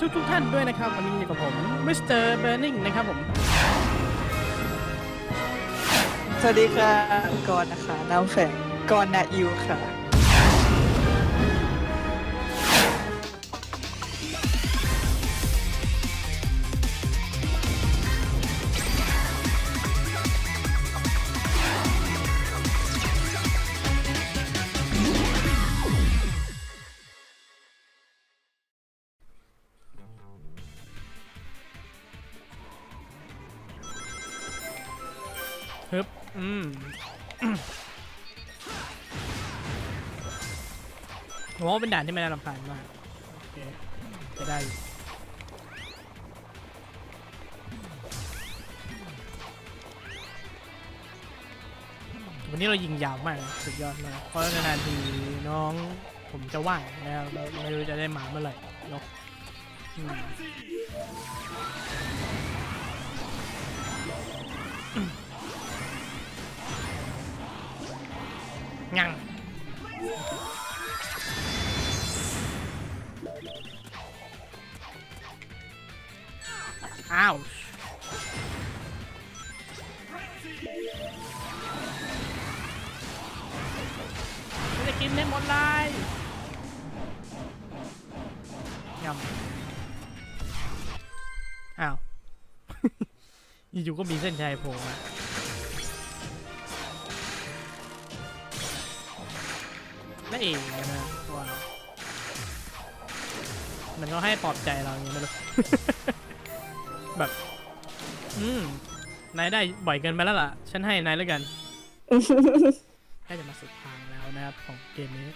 ทุกทุกๆท่านด้วยนะครับ วันนี้อยู่กับผมมิสเตอร์เบอร์นิงนะครับผม สวัสดีค่ะกรณ์นะคะน้ำแฝงกรณ์นาอิวค่ะ อืมผมว่าเป็นด่านที่ไม่น่ารำคาญมากโอเคจะได้วันนี้เรายิงยาวมากสุดยอดมากเพราะนานๆทีน้องผมจะว่างนะครับแล้วไม่รู้จะได้มาเมื่อไหร่เนอะ ไม่ได้กินได้หมดเลยยำอ้าวอยู่ๆก็มีเส้นชัยโผล่มานั่นเองนะว้าวมันก็ให้ปลอบใจเราอย่างนี้ไม่รู้แบบ อืม นายได้บ่อยเกินไปแล้วล่ะ ฉันให้นายแล้วกันใกล้จะมาสุดทางแล้วนะครับของเกมนี้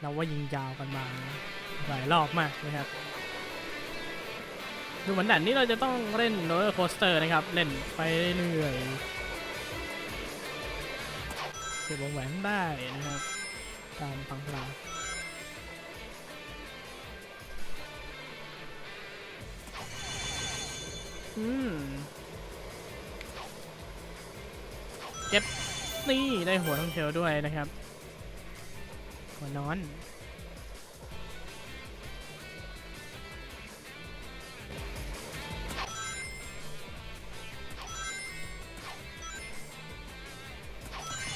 เราว่ายิงยาวกันมาหลายรอบมากนะครับ ดูเหมือนด่านนี้เราจะต้องเล่นโรลเลอร์โคสเตอร์นะครับ เล่นไปเรื่อยๆเก็บวงแหวนได้นะครับ ตามพังพลา อืมเก็บนี่ได้หัวทั้งเทลด้วยนะครับ หัวนอน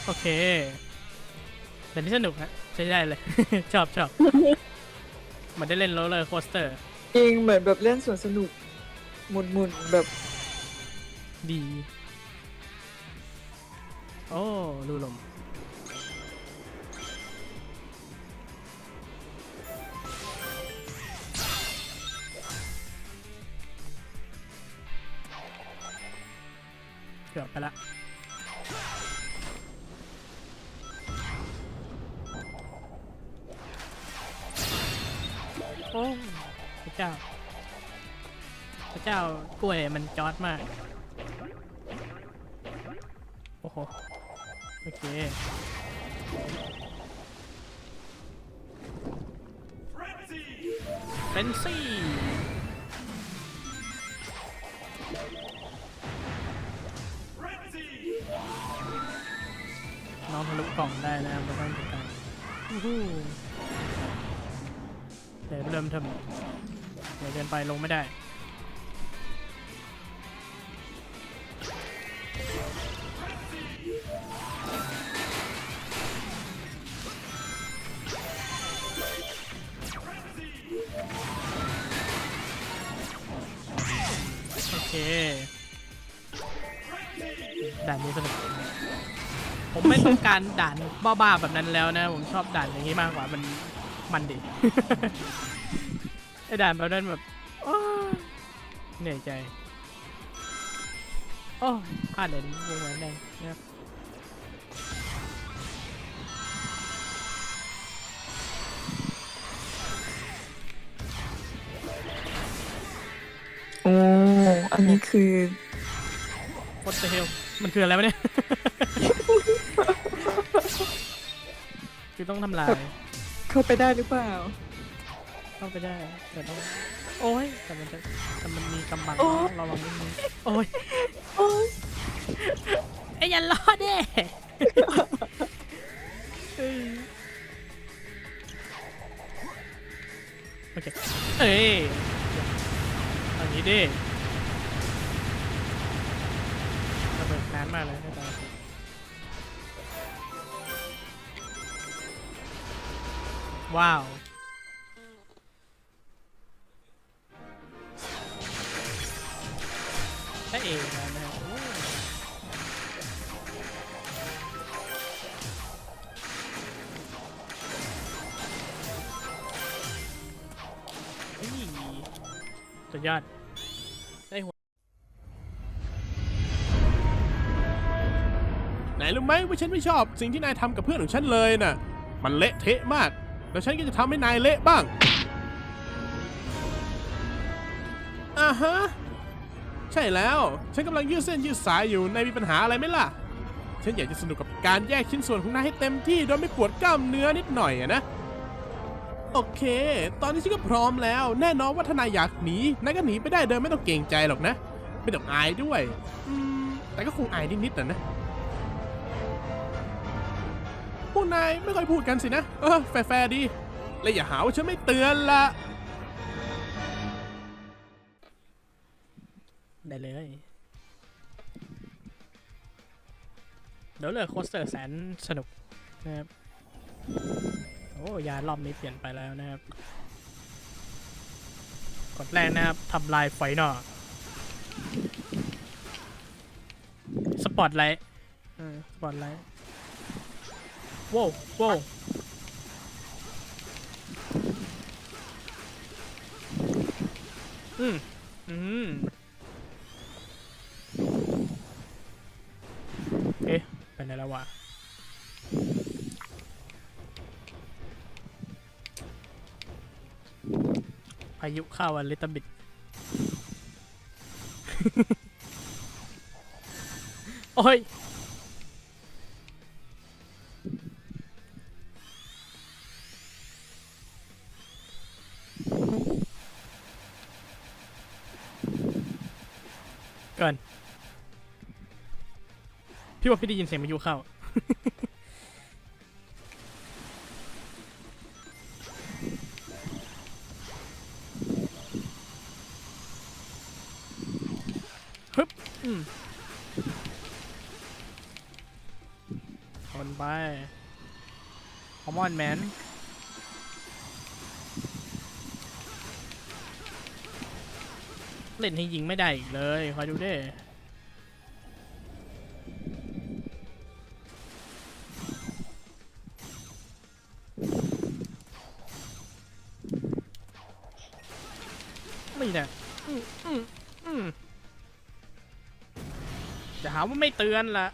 โอเคแต่นี่สนุกฮะใช้ได้เลย ชอบชอบเหมันได้เล่นโรลเลอร์โคสเตอร์ จริงเหมือนแบบเล่นสวนสนุก หมุนๆแบบดี โอ้รูลม เกือบไปละโอ้พระเจ้า เจ้ากล้วยมันจอดมาก โอ้โห โอเค เป็นซี่ น้องทะลุกล่องได้นะครับไม่ต้องจัดการอู้หูเดี๋ยวเริ่มทำเดี๋ยวเดินไปลงไม่ได้ โอเคด่านนี้สนุกผมไม่ต้องการด่านบ้าๆแบบนั้นแล้วนะ ผมชอบด่านอย่างนี้มากกว่ามันมันดิไอ้ด่านแบบนั้นแบบเหนื่อยใจโอ้พลาดเลยวงแหวนแดงนะครับ อันนี้คือโคตรเฮลมันคืออะไรวะเนี่ย คือต้องทำลาย เข้าไปได้หรือเปล่า เข้าไปได้แต่ต้อง โอ้ย แต่มันจะแต่มันมีกำบังโอ้ระวังนิดนึงโอ้ยโอ้ยไอ้ยันรอดเด้โอเค เอ้ยเอันนี้ดิระเบิดนานมากเลยในตอนนี้ว้าวใช่เองนะนะครับโอ้เฮ้ยสุดยอด ไหนรู้ไหมว่าฉันไม่ชอบสิ่งที่นายทำกับเพื่อนของฉันเลยน่ะ มันเละเทะมาก แล้วฉันก็จะทำให้นายเละบ้างอ่าฮะ ใช่แล้ว ฉันกำลังยืดเส้นยืดสายอยู่ นายมีปัญหาอะไรไหมล่ะ ฉันอยากจะสนุกกับการแยกชิ้นส่วนของนายให้เต็มที่โดยไม่ปวดกล้ามเนื้อนิดหน่อยอะนะ โอเค ตอนนี้ฉันก็พร้อมแล้ว แน่นอนว่าถ้านายอยากหนี นายก็หนีไปได้โดยไม่ต้องเกรงใจหรอกนะ ไม่ต้องอายด้วยอืมแต่ก็คงอายนิดๆนะนะ พวกนายไม่ค่อยพูดกันสินะ เออแฟร์ดี และอย่าหาว่าฉันไม่เตือนละได้เลยเดี๋ยวเลยโคสเตอร์แสนสนุกนะครับ โอ้ยารอบนี้เปลี่ยนไปแล้วนะครับ กดแรกนะครับทำลายไฟนอสปอตไลท์สปอตไลท์ ว้าวว้าวอืมอืมเอ๊ะไปไหนแล้ววะพายุเข้าอันลิตบิดโอ้ย เกินพี่ว่าพี่ได้ยินเสียงพายุเข้า ฮึบอืมคนไปคอมอนแมน เล่นให้ยิงไม่ได้อีกเลยคอยดูเด้ไม่นะจะหาว่าไม่เตือนละ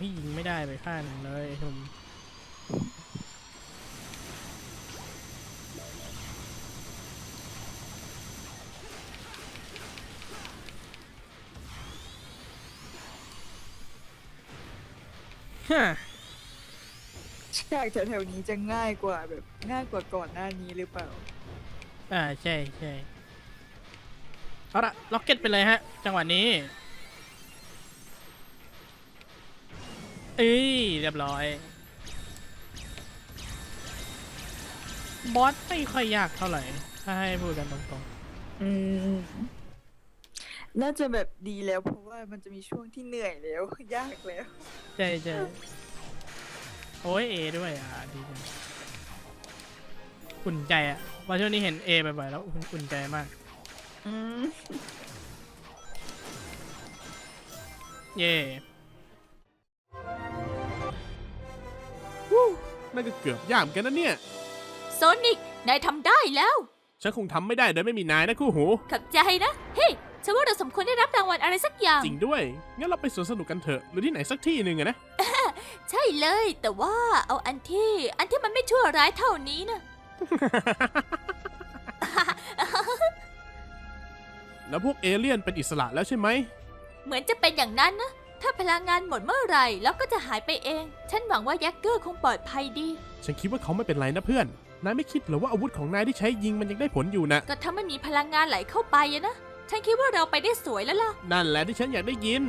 พี่ยิงไม่ได้ไปข้างหนึ่งเลยไอ้หนุ่มฮะฉากแถวๆนี้จะง่ายกว่าแบบง่ายกว่าก่อนหน้านี้หรือเปล่า อ่าใช่ใช่เอาละล็อกเก็ตไปเลยฮะ จังหวะนี้ เอ้ยเรียบร้อย บอสไม่ค่อยยากเท่าไหร่ ถ้าให้พูดกันตรงอืมน่าจะแบบดีแล้วเพราะว่ามันจะมีช่วงที่เหนื่อยแล้ว ยากแล้ว ๆ ใช่ใช่โอ้ยเอด้วยอะดีจังอุ่นใจอะว่าช่วงนี้เห็นเอบ่อยๆแล้วอุ่นใจมาก อืมเย่ นั่นก็เกือบย่ามอนกันนะเนี่ย โซนิก นายทำได้แล้ว ฉันคงทำไม่ได้โดยไม่มีนายนะคู่หู ขับใจนะ เฮ้ยฉันว่าเราสมควรได้รับรางวัลอะไรสักอย่าง จริงด้วย งั้นเราไปสวนสนุกกันเถอะ หรือที่ไหนสักที่หนึ่งอะนะ ใช่เลย แต่ว่าเอาอันที่ อันที่มันไม่ชั่วร้ายเท่านี้นะ แล้วพวกเอเลี่ยนเป็นอิสระแล้วใช่ไหม เหมือนจะเป็นอย่างนั้นนะ ถ้าพลังงานหมดเมื่อไหร่แล้วก็จะหายไปเอง ฉันหวังว่ายักเกอร์คงปลอดภัยดี ฉันคิดว่าเขาไม่เป็นไรนะเพื่อน นายไม่คิดเหรอว่าอาวุธของนายที่ใช้ยิงมันยังได้ผลอยู่นะ ก็ถ้าไม่มีพลังงานไหลเข้าไปอะนะ ฉันคิดว่าเราไปได้สวยแล้วล่ะ นั่นแหละที่ฉันอยากได้ยิน